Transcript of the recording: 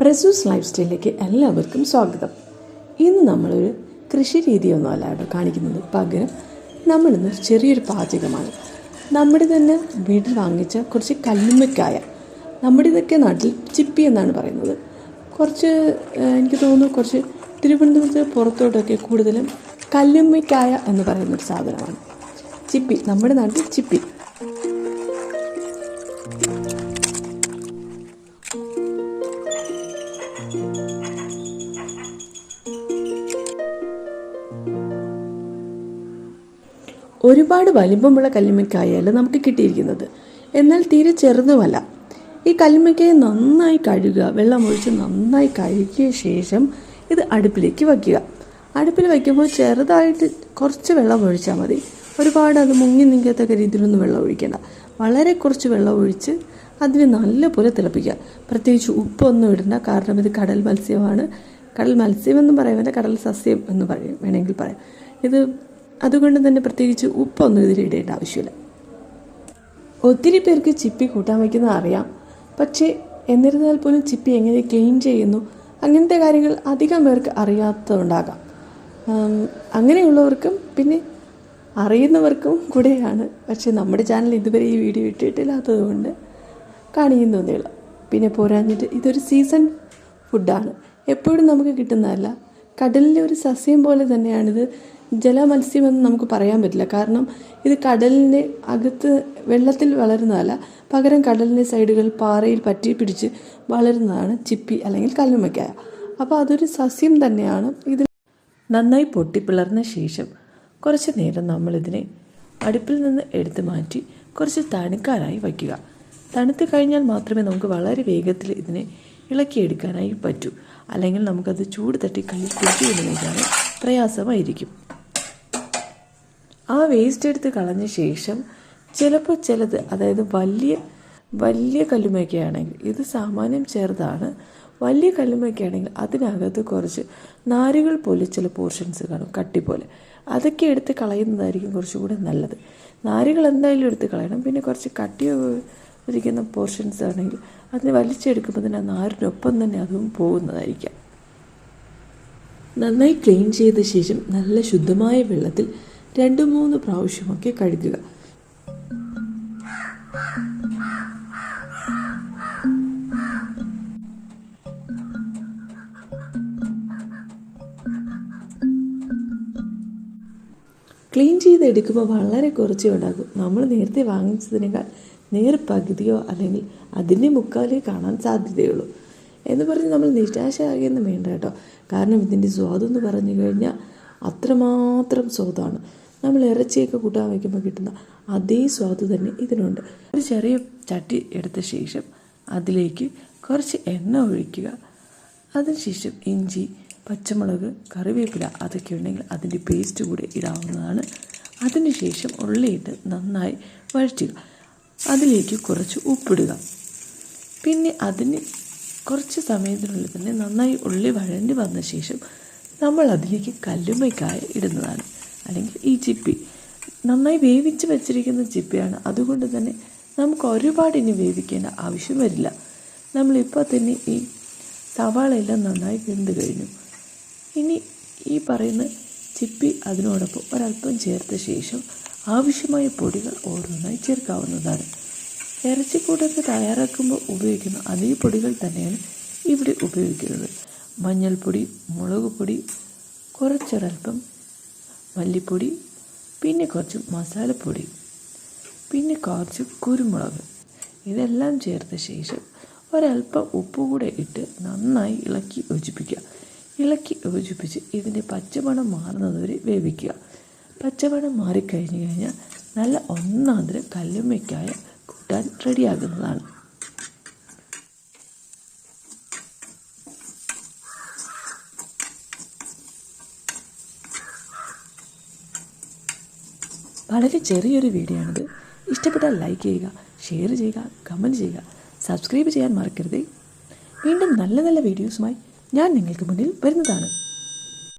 പ്രസൂസ് life സ്റ്റൈലിലേക്ക് എല്ലാവർക്കും സ്വാഗതം. ഇന്ന് നമ്മളൊരു കൃഷി രീതിയൊന്നുമല്ല കേട്ടോ കാണിക്കുന്നത്. പകരം നമ്മളിന്ന് ചെറിയൊരു പാചകമാണ്. നമ്മുടെ തന്നെ വീട്ടിൽ വാങ്ങിച്ച കുറച്ച് കല്ലുമ്മക്കായ. നമ്മുടെ ഇതൊക്കെ നാട്ടിൽ ചിപ്പി എന്നാണ് പറയുന്നത്. കുറച്ച് എനിക്ക് തോന്നുന്നു കുറച്ച് തിരുവനന്തപുരത്ത് പുറത്തോട്ടൊക്കെ കൂടുതലും കല്ലുമ്മക്കായ എന്ന് പറയുന്നൊരു സാധനമാണ്. ചിപ്പി നമ്മുടെ നാട്ടിൽ ചിപ്പി. ഒരുപാട് വലിപ്പമുള്ള കല്ലുമ്മക്കായല്ല നമുക്ക് കിട്ടിയിരിക്കുന്നത്. എന്നാൽ തീരെ ചെറുതുമല്ല. ഈ കല്ലുമ്മക്കായ നന്നായി കഴുകുക വെള്ളം ഒഴിച്ച് നന്നായി കഴുകിയ ശേഷം ഇത് അടുപ്പിലേക്ക് വയ്ക്കുക. അടുപ്പിൽ വയ്ക്കുമ്പോൾ ചെറുതായിട്ട് കുറച്ച് വെള്ളം ഒഴിച്ചാൽ മതി. ഒരുപാട് അത് മുങ്ങി നിൽക്കത്തക്ക രീതിയിലൊന്നും വെള്ളം ഒഴിക്കണ്ട. വളരെ കുറച്ച് വെള്ളം ഒഴിച്ച് അതിനെ നല്ലപോലെ തിളപ്പിക്കുക. പ്രത്യേകിച്ച് ഉപ്പൊന്നും ഇടണ്ട. കാരണം ഇത് കടൽ മത്സ്യമാണ്. കടൽ മത്സ്യം എന്ന് പറയാൻ കടൽ സസ്യം എന്ന് പറയും വേണമെങ്കിൽ പറയാം. ഇത് അതുകൊണ്ട് തന്നെ പ്രത്യേകിച്ച് ഉപ്പൊന്നും ഇതിൽ ഇടേണ്ട ആവശ്യമില്ല. ഒത്തിരി പേർക്ക് ചിപ്പി കൂട്ടാൻ വയ്ക്കുന്നത് അറിയാം. പക്ഷേ എന്നിരുന്നാൽ പോലും ചിപ്പി എങ്ങനെ ക്ലീൻ ചെയ്യുന്നു അങ്ങനത്തെ കാര്യങ്ങൾ അധികം പേർക്ക് അറിയാത്തതുണ്ടാകാം. അങ്ങനെയുള്ളവർക്കും പിന്നെ അറിയുന്നവർക്കും കൂടെയാണ്. പക്ഷേ നമ്മുടെ ചാനൽ ഇതുവരെ ഈ വീഡിയോ ഇട്ടിട്ടില്ലാത്തത് കൊണ്ട് കാണിക്കുന്നതേ ഉള്ളൂ പിന്നെ പോരാഞ്ഞിട്ട് ഇതൊരു സീസൺ ഫുഡാണ്. എപ്പോഴും നമുക്ക് കിട്ടുന്നതല്ല. കടലിലെ ഒരു സസ്യം പോലെ തന്നെയാണിത്. ജലമത്സ്യമെന്ന് നമുക്ക് പറയാൻ പറ്റില്ല. കാരണം ഇത് കടലിന്റെ അകത്ത് വെള്ളത്തിൽ വളരുന്നതല്ല. പകരം കടലിന്റെ സൈഡുകൾ പാറയിൽ പറ്റി പിടിച്ച് വളരുന്നതാണ് ചിപ്പി അല്ലെങ്കിൽ കല്ലുമ്മക്കായ അപ്പോൾ അതൊരു സസ്യം തന്നെയാണ്. ഇത് നന്നായി പൊട്ടിപ്പിളർന്ന ശേഷം കുറച്ച് നേരം നമ്മളിതിനെ അടുപ്പിൽ നിന്ന് എടുത്തു മാറ്റി കുറച്ച് തണുക്കാനായി വയ്ക്കുക. തണുത്ത് കഴിഞ്ഞാൽ മാത്രമേ നമുക്ക് വളരെ വേഗത്തിൽ ഇതിനെ ഇളക്കിയെടുക്കാനായി പറ്റൂ. അല്ലെങ്കിൽ നമുക്കത് ചൂട് തട്ടി കൈ കുടിച്ചു പ്രയാസമായിരിക്കും. ആ വേസ്റ്റ് എടുത്ത് കളഞ്ഞ ശേഷം ചിലപ്പോൾ ചിലത് അതായത് വലിയ വലിയ കല്ലുമൊക്കെയാണെങ്കിൽ ഇത് സാമാന്യം ചെറുതാണ് വലിയ കല്ലുമൊക്കെ ആണെങ്കിൽ അതിനകത്ത് കുറച്ച് നാരുകൾ പോലെ ചില പോർഷൻസ് കാണും കട്ടി പോലെ. അതൊക്കെ എടുത്ത് കളയുന്നതായിരിക്കും കുറച്ചുകൂടെ നല്ലത്. നാരുകൾ എന്തായാലും എടുത്ത് കളയണം. പിന്നെ കുറച്ച് കട്ടി ഇരിക്കുന്ന പോർഷൻസ് ആണെങ്കിൽ അതിനെ വലിച്ചെടുക്കുമ്പോൾ തന്നെ ആ നാരിനൊപ്പം തന്നെ അതും പോകുന്നതായിരിക്കാം. നന്നായി ക്ലീൻ ചെയ്ത ശേഷം നല്ല ശുദ്ധമായ വെള്ളത്തിൽ രണ്ട് മൂന്ന് പ്രാവശ്യമൊക്കെ കഴുകുക. ക്ലീൻ ചെയ്തെടുക്കുമ്പോൾ വളരെ കുറച്ചേ ഉണ്ടാകും. നമ്മൾ നേരത്തെ വാങ്ങിച്ചതിനേക്കാൾ നേർ പകുതിയോ അല്ലെങ്കിൽ അതിന്റെ മുക്കാലേ കാണാൻ സാധ്യതയുള്ളൂ. എന്ന് പറഞ്ഞ് നമ്മൾ നിരാശയാകുന്നു വേണ്ട കേട്ടോ. കാരണം ഇതിന്റെ സ്വാദെന്ന് പറഞ്ഞു കഴിഞ്ഞാൽ അത്രമാത്രം സ്വാദാണ് നമ്മൾ ഇറച്ചിയൊക്കെ കൂട്ടാൻ വയ്ക്കുമ്പോൾ കിട്ടുന്ന അതേ സ്വാദ് തന്നെ ഇതിനുണ്ട്. ഒരു ചെറിയ ചട്ടി എടുത്ത ശേഷം അതിലേക്ക് കുറച്ച് എണ്ണ ഒഴിക്കുക. അതിനുശേഷം ഇഞ്ചി പച്ചമുളക് കറിവേപ്പില അതൊക്കെ ഉണ്ടെങ്കിൽ അതിന്റെ പേസ്റ്റ് കൂടെ ഇടാവുന്നതാണ്. അതിനുശേഷം ഉള്ളിയിട്ട് നന്നായി വഴറ്റുക. അതിലേക്ക് കുറച്ച് ഉപ്പിടുക. പിന്നെ അതിന് കുറച്ച് സമയത്തിനുള്ളിൽ തന്നെ നന്നായി ഉള്ളി വഴണ്ടി വന്ന ശേഷം നമ്മൾ അതിലേക്ക് കല്ലുമ്മക്കായ ഇടുന്നതാണ്. അല്ലെങ്കിൽ ഈ ചിപ്പി നന്നായി വേവിച്ച് വെച്ചിരിക്കുന്ന ചിപ്പിയാണ് അതുകൊണ്ട് തന്നെ നമുക്ക് ഒരുപാട് ഇനി വേവിക്കേണ്ട ആവശ്യം വരില്ല. നമ്മളിപ്പോൾ തന്നെ ഈ സവാളയെല്ലാം നന്നായി വെന്ത് കഴിഞ്ഞു. ഇനി ഈ പറയുന്ന ചിപ്പി അതിനോടൊപ്പം ഒരല്പം ചേർത്ത ശേഷം ആവശ്യമായ പൊടികൾ ഓരോന്നായി ചേർക്കാവുന്നതാണ്. ഇറച്ചിക്കൂട്ടൊക്കെ തയ്യാറാക്കുമ്പോൾ ഉപയോഗിക്കുന്ന അതേ പൊടികൾ തന്നെയാണ് ഇവിടെ ഉപയോഗിക്കുന്നത്. മഞ്ഞൾപ്പൊടി മുളക് പൊടി കുറച്ചൊരൽപ്പം മല്ലിപ്പൊടി പിന്നെ കുറച്ച് മസാലപ്പൊടി പിന്നെ കുറച്ച് കുരുമുളക്. ഇതെല്ലാം ചേർത്ത ശേഷം ഒരൽപ്പം ഉപ്പ് കൂടെ ഇട്ട് നന്നായി ഇളക്കി യോജിപ്പിക്കുക. ഇളക്കി യോജിപ്പിച്ച് ഇതിന്റെ പച്ചമണം മാറുന്നതുവരെ വേവിക്കുക. പച്ചമണം മാറിക്കഴിഞ്ഞ് കഴിഞ്ഞാൽ നല്ല ഒന്നാന്തരം കല്ലുമ്മയ്ക്കായ കൂട്ടാൻ റെഡിയാകുന്നതാണ്. വളരെ ചെറിയൊരു വീഡിയോ ആണിത്. ഇഷ്ടപ്പെട്ടാൽ ലൈക്ക് ചെയ്യുക ഷെയർ ചെയ്യുക കമന്റ് ചെയ്യുക സബ്സ്ക്രൈബ് ചെയ്യാൻ മറക്കരുത്. വീണ്ടും നല്ല നല്ല വീഡിയോസുമായി ഞാൻ നിങ്ങൾക്ക് മുന്നിൽ വരുന്നതാണ്.